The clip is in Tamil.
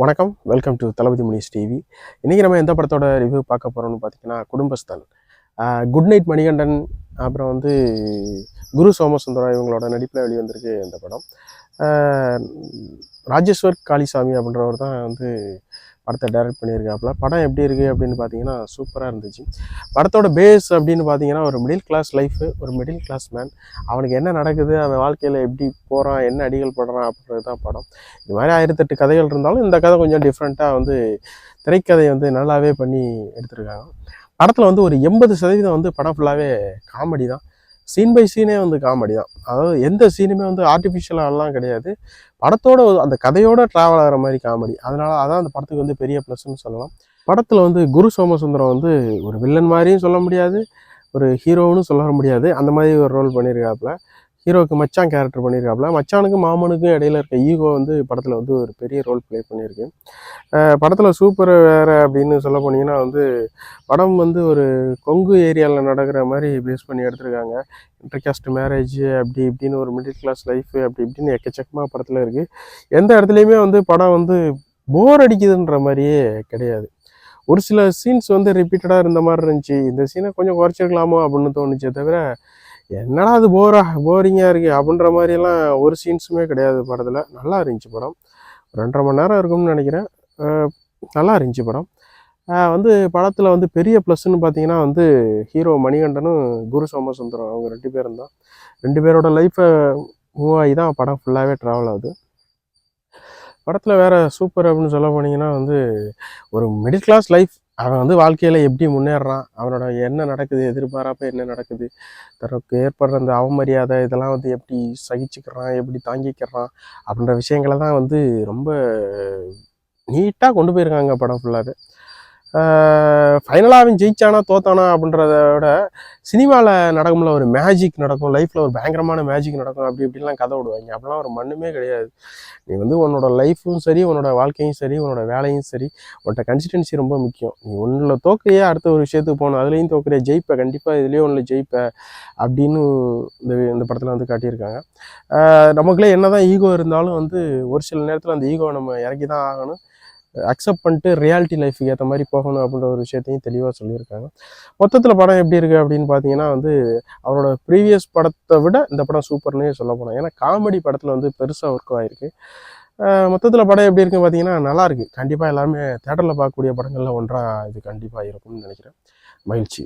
வணக்கம். Welcome to Thalapathy Munish TV. இன்றைக்கி நம்ம எந்த படத்தோட ரிவ்யூ பார்க்க போகிறோம்னு பார்த்தீங்கன்னா குடும்பஸ்தன். குட் நைட் மணிகண்டன் அப்புறம் வந்து குரு சோமசுந்தரம் இவங்களோட நடிப்பில் வெளிவந்திருக்கு இந்த படம். ராஜேஸ்வர் காளிசாமி அப்படின்றவர் தான் வந்து படத்தை டைரக்ட் பண்ணியிருக்காப்புல. படம் எப்படி இருக்குது அப்படின்னு பார்த்தீங்கன்னா சூப்பராக இருந்துச்சு. படத்தோட பேஸ் அப்படின்னு பார்த்தீங்கன்னா ஒரு மிடில் கிளாஸ் லைஃபு ஒரு மிடில் கிளாஸ் மேன் அவனுக்கு என்ன நடக்குது அவன் வாழ்க்கையில் எப்படி போகிறான் என்ன அடிகள் படுறான் அப்படின்றது தான் படம். இது மாதிரி ஆயிரத்தெட்டு கதைகள் இருந்தாலும் இந்த கதை கொஞ்சம் டிஃப்ரெண்ட்டாக வந்து திரைக்கதையை வந்து நல்லாவே பண்ணி எடுத்திருக்காங்க. படத்தில் வந்து ஒரு எண்பது சதவீதம் வந்து படம் ஃபுல்லாகவே காமெடி தான். சீன் பை சீனே வந்து காமெடி தான். அதாவது எந்த சீனுமே வந்து ஆர்டிஃபிஷியலாலாம் கிடையாது. படத்தோட அந்த கதையோட ட்ராவல் ஆகிற மாதிரி காமெடி. அதனால அதான் அந்த படத்துக்கு வந்து பெரிய ப்ளஸ்ன்னு சொல்லலாம். படத்தில் வந்து குரு சோமசுந்தரம் வந்து ஒரு வில்லன் மாதிரியும் சொல்ல முடியாது. ஒரு ஹீரோன்னு சொல்ல முடியாது. அந்த மாதிரி ஒரு ரோல் பண்ணியிருக்காப்புல. ஹீரோவுக்கு மச்சான் கேரக்டர் பண்ணியிருக்காப்புல. மச்சானுக்கும் மாமனுக்கும் இடையில இருக்க ஈகோ வந்து படத்தில் வந்து ஒரு பெரிய ரோல் ப்ளே பண்ணியிருக்கு. படத்தில் சூப்பர் வேறு அப்படின்னு சொல்ல போனீங்கன்னா வந்து படம் வந்து ஒரு கொங்கு ஏரியாவில் நடக்கிற மாதிரி பேஸ் பண்ணி எடுத்திருக்காங்க. இன்டர்காஸ்ட் மேரேஜ் அப்படி இப்படின்னு ஒரு மிடில் கிளாஸ் லைஃப் அப்படி இப்படின்னு எக்கச்சக்கமாக படத்தில் இருக்குது எந்த இடத்துலையுமே வந்து படம் வந்து போர் அடிக்குதுன்ற மாதிரியே கிடையாது. ஒரு சில சீன்ஸ் வந்து ரிப்பீட்டடாக இருந்த மாதிரி இருந்துச்சு. இந்த சீனை கொஞ்சம் குறைச்சிருக்கலாமோ அப்படின்னு தோணுச்சே தவிர என்னடா அது போரா போரிங்காக இருக்குது அப்படின்ற மாதிரியெல்லாம் ஒரு சீன்ஸுமே கிடையாது படத்தில். நல்லா இருந்துச்சு படம். ரெண்டரை மணி நேரம் இருக்கும்னு நினைக்கிறேன். நல்லா இருந்துச்சு படம். வந்து படத்தில் வந்து பெரிய ப்ளஸ்ன்னு பார்த்தீங்கன்னா வந்து ஹீரோ மணிகண்டனும் குரு சோமசுந்தரம் அவங்க ரெண்டு பேரும் தான். ரெண்டு பேரோட லைஃப்பை மூவ் ஆகி தான் படம் ஃபுல்லாகவே ட்ராவல் ஆகுது. படத்தில் வேறு சூப்பர் அப்படின்னு சொல்ல போனீங்கன்னா வந்து ஒரு மிடில் கிளாஸ் லைஃப் அவன் வந்து வாழ்க்கையில் எப்படி முன்னேறான் அவனோட என்ன நடக்குது எதிர்பாராப்ப என்ன நடக்குது தனக்கு ஏற்படுற அந்த அவமரியாதை இதெல்லாம் வந்து எப்படி சகிச்சுக்கிறான் எப்படி தாங்கிக்கிறான் அப்படின்ற விஷயங்களை தான் வந்து ரொம்ப நீட்டாக கொண்டு போயிருக்காங்க படம் ஃபுல்லாகவே ஃபைனலாக அவன் ஜெயிச்சானா தோத்தானா அப்படின்றத விட சினிமாவில் நடக்கும்ல ஒரு மேஜிக் நடக்கும் லைஃப்பில் ஒரு பயங்கரமான மேஜிக் நடக்கும் அப்படி இப்படிலாம் கதை விடுவாங்க. அப்படிலாம் ஒரு மண்ணுமே கிடையாது. நீ வந்து உன்னோட லைஃப்பும் சரி உன்னோட வாழ்க்கையும் சரி உன்னோட வேலையும் சரி உன்கிட்ட கன்சிஸ்டன்சி ரொம்ப முக்கியம். நீ ஒன்றில் தோக்கையே அடுத்த ஒரு விஷயத்துக்கு போகணும் அதுலேயும் தோக்குறிய ஜெயிப்ப கண்டிப்பாக இதுலேயும் ஒன்றில் ஜெயிப்ப அப்படின்னு இந்த இந்த படத்தில் வந்து காட்டியிருக்காங்க. நமக்குள்ளே என்ன தான் ஈகோ இருந்தாலும் வந்து ஒரு சில நேரத்தில் அந்த ஈகோவை நம்ம இறக்கி தான் ஆகணும். அக்செப்ட் பண்ணிட்டு ரியாலிட்டி லைஃபுக்கு ஏற்ற மாதிரி போகணும் அப்படின்ற ஒரு விஷயத்தையும் தெளிவாக சொல்லியிருக்காங்க. மொத்தத்தில் படம் எப்படி இருக்குது அப்படின்னு பார்த்தீங்கன்னா வந்து அவரோட ப்ரீவியஸ் படத்தை விட இந்த படம் சூப்பர்னே சொல்ல போனோம் ஏன்னா காமெடி படத்தில் வந்து பெருசாக ஒர்க் ஆகிருக்கு மொத்தத்தில் படம் எப்படி இருக்குன்னு பார்த்தீங்கன்னா நல்லாயிருக்கு கண்டிப்பாக எல்லாருமே தேட்டரில் பார்க்கக்கூடிய படங்களில் ஒன்றாக இது கண்டிப்பாக இருக்கும்னு நினைக்கிறேன். மகிழ்ச்சி.